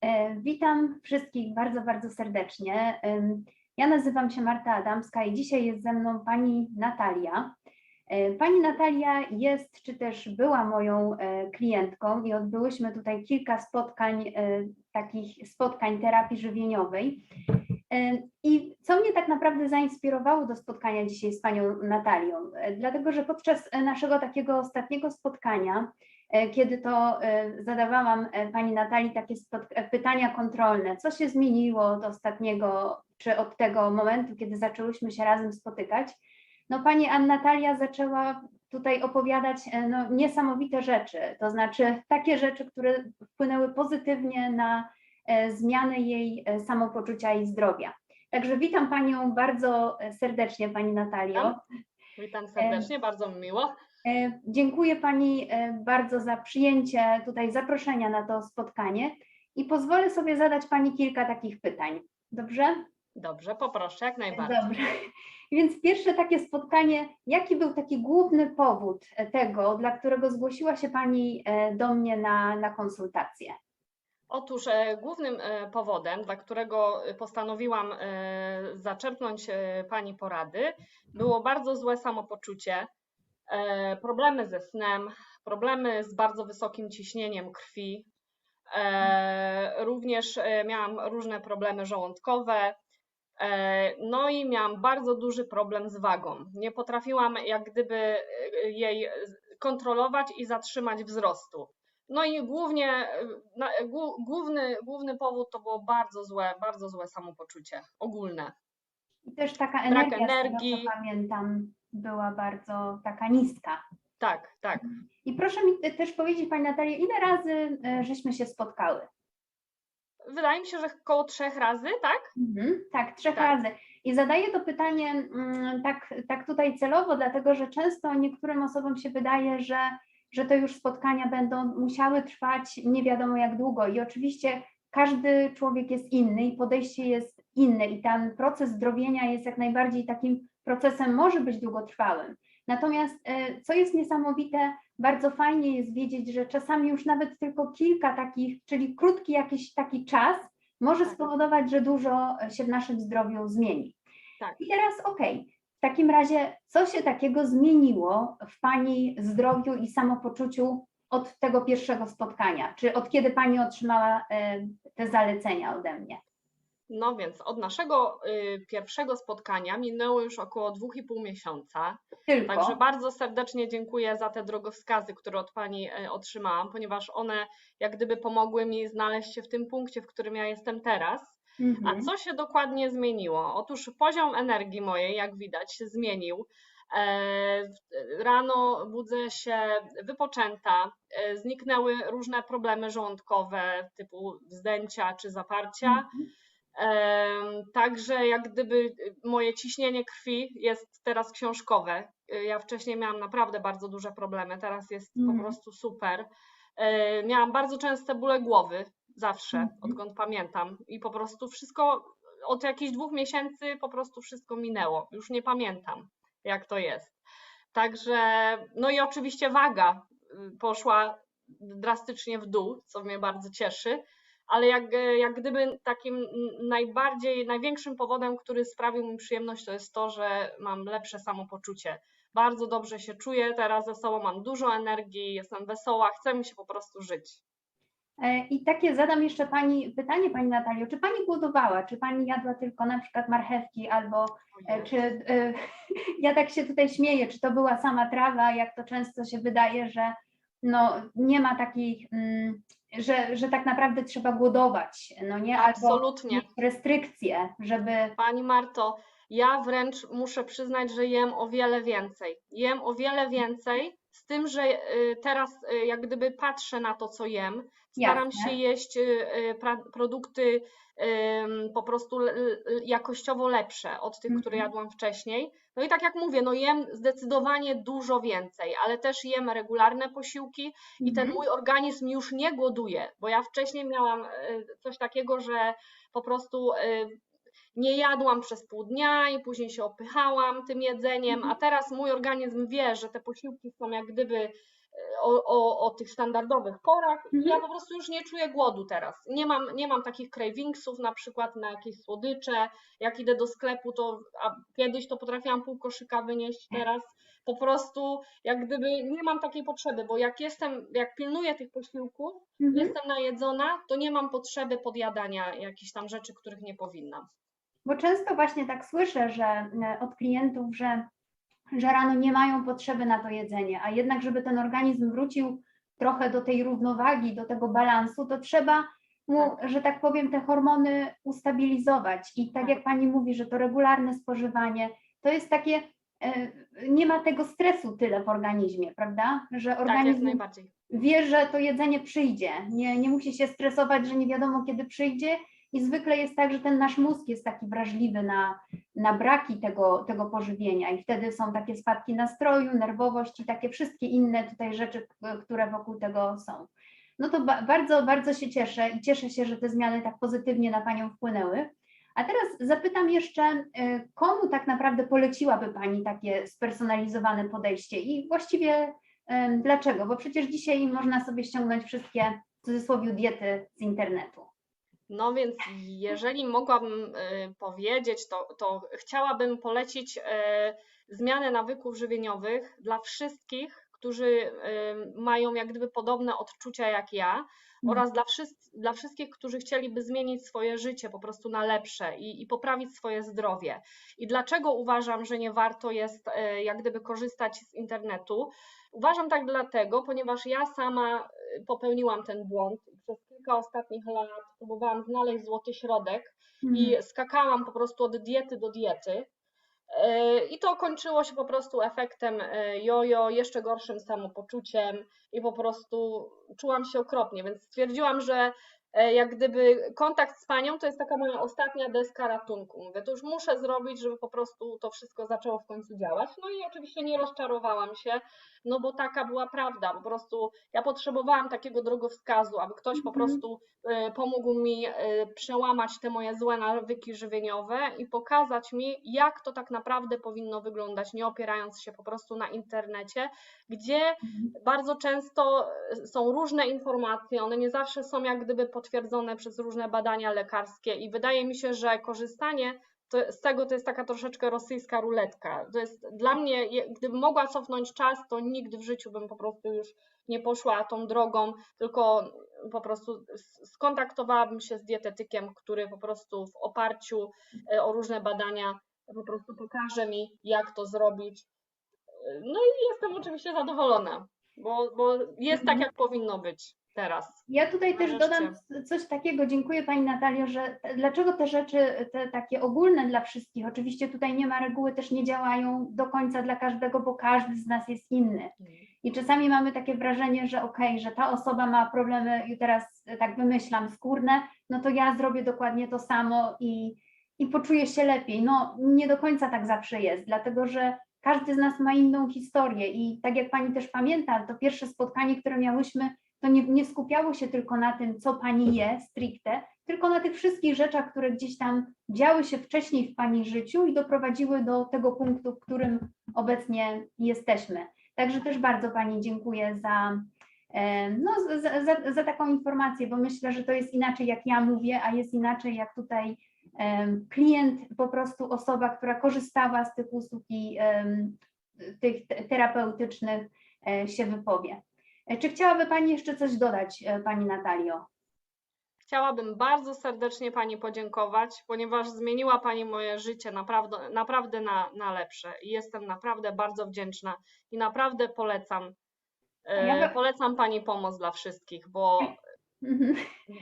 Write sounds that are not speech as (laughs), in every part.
E, Witam wszystkich bardzo, bardzo serdecznie. Ja nazywam się Marta Adamska i dzisiaj jest ze mną pani Natalia. E, Pani Natalia jest, czy też była moją e, klientką i odbyłyśmy tutaj kilka spotkań, takich spotkań terapii żywieniowej. I co mnie tak naprawdę zainspirowało do spotkania dzisiaj z panią Natalią? Dlatego, że podczas naszego takiego ostatniego spotkania, kiedy to e, zadawałam e, pani Natalii takie e, pytania kontrolne, co się zmieniło od ostatniego, czy od tego momentu, kiedy zaczęłyśmy się razem spotykać, no pani Anna Natalia zaczęła tutaj opowiadać e, no, niesamowite rzeczy, to znaczy takie rzeczy, które wpłynęły pozytywnie na e, zmianę jej e, samopoczucia i zdrowia. Także witam Panią bardzo e, serdecznie, Pani Natalio. Witam serdecznie, bardzo mi miło. E, Dziękuję Pani e, bardzo za przyjęcie tutaj zaproszenia na to spotkanie i pozwolę sobie zadać Pani kilka takich pytań. Dobrze? Dobrze, poproszę, jak najbardziej. Dobrze. (laughs) Więc pierwsze takie spotkanie, jaki był taki główny powód e, tego, dla którego zgłosiła się Pani do mnie na, na konsultację? Otóż głównym powodem, dla którego postanowiłam zaczerpnąć Pani porady, było bardzo złe samopoczucie, problemy ze snem, problemy z bardzo wysokim ciśnieniem krwi. E, Również e, miałam różne problemy żołądkowe. e, No i miałam bardzo duży problem z wagą. Nie potrafiłam jak gdyby e, jej kontrolować i zatrzymać wzrostu. No i głównie, e, główny, główny powód to było bardzo złe, bardzo złe samopoczucie ogólne. I też taka Brak energia, tego energii. pamiętam, była bardzo taka niska. Tak, tak. I proszę mi te- też powiedzieć, Pani Natalia, ile razy e, żeśmy się spotkały? Wydaje mi się, że około trzech razy, tak? Mhm, tak, trzech Tak. razy. I zadaję to pytanie mm, tak, tak tutaj celowo, dlatego że często niektórym osobom się wydaje, że, że to już spotkania będą musiały trwać nie wiadomo jak długo. I oczywiście każdy człowiek jest inny i podejście jest inne, i ten proces zdrowienia jest jak najbardziej takim procesem, może być długotrwałym. Natomiast e, co jest niesamowite, bardzo fajnie jest wiedzieć, że czasami już nawet tylko kilka takich, czyli krótki jakiś taki czas, może Tak. spowodować, że dużo się w naszym zdrowiu zmieni. Tak. I teraz okej, w takim razie co się takiego zmieniło w Pani zdrowiu i samopoczuciu od tego pierwszego spotkania? Czy od kiedy Pani otrzymała e, te zalecenia ode mnie? No więc od naszego y, pierwszego spotkania minęło już około dwóch i pół miesiąca. Tylko. Także bardzo serdecznie dziękuję za te drogowskazy, które od Pani e, otrzymałam, ponieważ one jak gdyby pomogły mi znaleźć się w tym punkcie, w którym ja jestem teraz. A Mhm. co się dokładnie zmieniło? Otóż poziom energii mojej, jak widać, się zmienił. E, Rano budzę się wypoczęta, e, zniknęły różne problemy żołądkowe typu wzdęcia czy zaparcia. Mhm. Także jak gdyby y, moje ciśnienie krwi jest teraz książkowe. Y, Ja wcześniej miałam naprawdę bardzo duże problemy, teraz jest po Mhm. prostu super. E, Miałam bardzo częste bóle głowy, zawsze, Mhm. odkąd pamiętam. I po prostu wszystko, od jakichś dwóch miesięcy po prostu wszystko minęło. Już nie pamiętam, jak to jest. Także, no i oczywiście waga y, poszła drastycznie w dół, co mnie bardzo cieszy ale jak, jak gdyby takim najbardziej, największym powodem, który sprawił mi przyjemność, to jest to, że mam lepsze samopoczucie. Bardzo dobrze się czuję teraz ze sobą, mam dużo energii, jestem wesoła, chce mi się po prostu żyć. E, I takie zadam jeszcze Pani pytanie, Pani Natalio, czy Pani głodowała, czy Pani jadła tylko na przykład marchewki albo E, Czy e, (laughs) ja tak się tutaj śmieję, czy to była sama trawa, jak to często się wydaje, że no, nie ma takiej, mm, że, że tak naprawdę trzeba głodować, no nie? Albo Absolutnie. mieć restrykcje, żeby. Pani Marto, ja wręcz muszę przyznać, że jem o wiele więcej. Jem o wiele więcej, z tym, że y, teraz y, jak gdyby patrzę na to, co jem. Staram Jasne. się jeść y, produkty po prostu jakościowo lepsze od tych, które Mhm. jadłam wcześniej. No i tak jak mówię, no jem zdecydowanie dużo więcej, ale też jem regularne posiłki i ten Mhm. mój organizm już nie głoduje, bo ja wcześniej miałam coś takiego, że po prostu nie jadłam przez pół dnia i później się opychałam tym jedzeniem, a teraz mój organizm wie, że te posiłki są jak gdyby o, o, o tych standardowych porach i ja Mhm. po prostu już nie czuję głodu teraz. Nie mam, nie mam takich cravingsów na przykład na jakieś słodycze. Jak idę do sklepu, to a kiedyś to potrafiłam pół koszyka wynieść, teraz po prostu jak gdyby nie mam takiej potrzeby, bo jak jestem, jak pilnuję tych posiłków, Mhm. jestem najedzona, to nie mam potrzeby podjadania jakichś tam rzeczy, których nie powinnam. Bo często właśnie tak słyszę, że e, od klientów, że, że rano nie mają potrzeby na to jedzenie, a jednak, żeby ten organizm wrócił trochę do tej równowagi, do tego balansu, to trzeba mu, że tak powiem, te hormony ustabilizować. I tak Tak. jak pani mówi, że to regularne spożywanie, to jest takie, e, nie ma tego stresu tyle w organizmie, prawda? Że Tak, organizm najbardziej. wie, że to jedzenie przyjdzie. Nie, nie musi się stresować, że nie wiadomo kiedy przyjdzie. I zwykle jest tak, że ten nasz mózg jest taki wrażliwy na, na braki tego, tego pożywienia, i wtedy są takie spadki nastroju, nerwowość i takie wszystkie inne tutaj rzeczy, które wokół tego są. No to ba- bardzo, bardzo się cieszę i cieszę się, że te zmiany tak pozytywnie na Panią wpłynęły. A teraz zapytam jeszcze, y, komu tak naprawdę poleciłaby Pani takie spersonalizowane podejście i właściwie Dlaczego? Bo przecież dzisiaj można sobie ściągnąć wszystkie w cudzysłowie diety z internetu. No więc jeżeli mogłabym y, powiedzieć, to, to chciałabym polecić y, zmianę nawyków żywieniowych dla wszystkich, którzy mają jak gdyby podobne odczucia jak ja oraz dla, wszys- dla wszystkich, którzy chcieliby zmienić swoje życie po prostu na lepsze i, i poprawić swoje zdrowie. I dlaczego uważam, że nie warto jest y, jak gdyby korzystać z internetu? Uważam tak dlatego, ponieważ ja sama y, popełniłam ten błąd przez kilka ostatnich lat próbowałam znaleźć złoty środek i skakałam po prostu od diety do diety. I to kończyło się po prostu efektem yy, jojo, jeszcze gorszym samopoczuciem i po prostu czułam się okropnie, więc stwierdziłam, że jak gdyby kontakt z panią to jest taka moja ostatnia deska ratunku. Mówię, to już muszę zrobić, żeby po prostu to wszystko zaczęło w końcu działać. No i oczywiście nie rozczarowałam się, no bo taka była prawda. Po prostu ja potrzebowałam takiego drogowskazu, aby ktoś po Mhm. prostu y, pomógł mi y, przełamać te moje złe nawyki żywieniowe i pokazać mi, jak to tak naprawdę powinno wyglądać, nie opierając się po prostu na internecie, gdzie Mhm. bardzo często są różne informacje, one nie zawsze są jak gdyby potwierdzone przez różne badania lekarskie i wydaje mi się, że korzystanie to, z tego to jest taka troszeczkę rosyjska ruletka. To jest dla mnie, gdybym mogła cofnąć czas, to nigdy w życiu bym po prostu już nie poszła tą drogą, tylko po prostu skontaktowałabym się z dietetykiem, który po prostu w oparciu e, o różne badania po prostu pokaże mi, jak to zrobić. No i jestem oczywiście zadowolona, bo, bo jest tak, Mhm. jak powinno być teraz. Ja tutaj też dodam coś takiego, dziękuję Pani Natalio, że te- dlaczego te rzeczy, te takie ogólne dla wszystkich, oczywiście tutaj nie ma reguły, też nie działają do końca dla każdego, bo każdy z nas jest inny. I czasami mamy takie wrażenie, że okej, że ta osoba ma problemy i teraz e, tak wymyślam skórne, no to ja zrobię dokładnie to samo i, i poczuję się lepiej. No nie do końca tak zawsze jest, dlatego że każdy z nas ma inną historię i tak jak Pani też pamięta, to pierwsze spotkanie, które miałyśmy, to nie, nie skupiało się tylko na tym, co Pani je stricte, tylko na tych wszystkich rzeczach, które gdzieś tam działy się wcześniej w Pani życiu i doprowadziły do tego punktu, w którym obecnie jesteśmy. Także też bardzo Pani dziękuję za, e, no, za, za, za taką informację, bo myślę, że to jest inaczej jak ja mówię, a jest inaczej jak tutaj em, klient, po prostu osoba, która korzystała z tych usług i em, tych te- terapeutycznych e, się wypowie. E, Czy chciałaby Pani jeszcze coś dodać, e, Pani Natalio? Chciałabym bardzo serdecznie Pani podziękować, ponieważ zmieniła Pani moje życie naprawdę, naprawdę na, na lepsze i jestem naprawdę bardzo wdzięczna i naprawdę polecam. e, Ja Polecam Pani pomoc dla wszystkich, bo Mhm.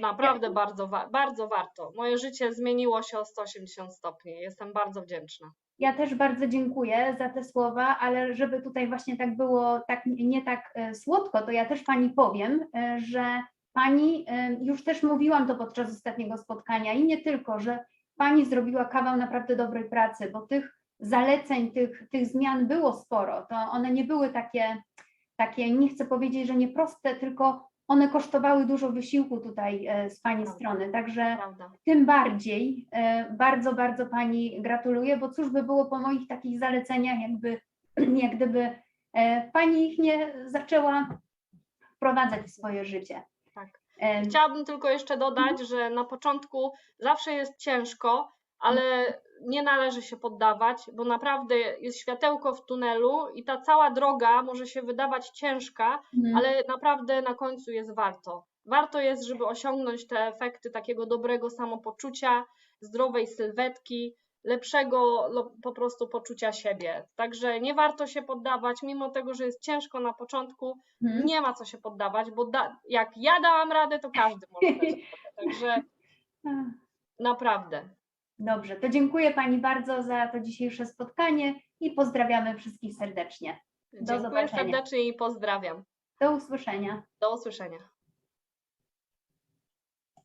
naprawdę bardzo, bardzo warto. Moje życie zmieniło się o 180 stopni. Jestem bardzo wdzięczna. Ja też bardzo dziękuję za te słowa, ale żeby tutaj właśnie tak było tak nie tak e, słodko, to ja też Pani powiem, e, że Pani, e, już też mówiłam to podczas ostatniego spotkania i nie tylko, że Pani zrobiła kawał naprawdę dobrej pracy, bo tych zaleceń, tych, tych zmian było sporo. To one nie były takie, takie, nie chcę powiedzieć, że nieproste, tylko one kosztowały dużo wysiłku tutaj e, z Pani strony. Także Prawda. tym bardziej e, bardzo, bardzo Pani gratuluję, bo cóż by było po moich takich zaleceniach, jakby (clears throat) jak gdyby e, Pani ich nie zaczęła wprowadzać w swoje życie. Tak. Chciałabym tylko jeszcze dodać, że na początku zawsze jest ciężko, ale nie należy się poddawać, bo naprawdę jest światełko w tunelu i ta cała droga może się wydawać ciężka, mhm. ale naprawdę na końcu jest warto. Warto jest, żeby osiągnąć te efekty takiego dobrego samopoczucia, zdrowej sylwetki, lepszego po prostu poczucia siebie. Także nie warto się poddawać, mimo tego, że jest ciężko na początku, Mhm. nie ma co się poddawać, bo da, jak ja dałam radę, to każdy może. (laughs) Także naprawdę. Dobrze, to dziękuję Pani bardzo za to dzisiejsze spotkanie i pozdrawiamy wszystkich serdecznie. Dziękuję zobaczenia. serdecznie i pozdrawiam. Do usłyszenia. Do usłyszenia.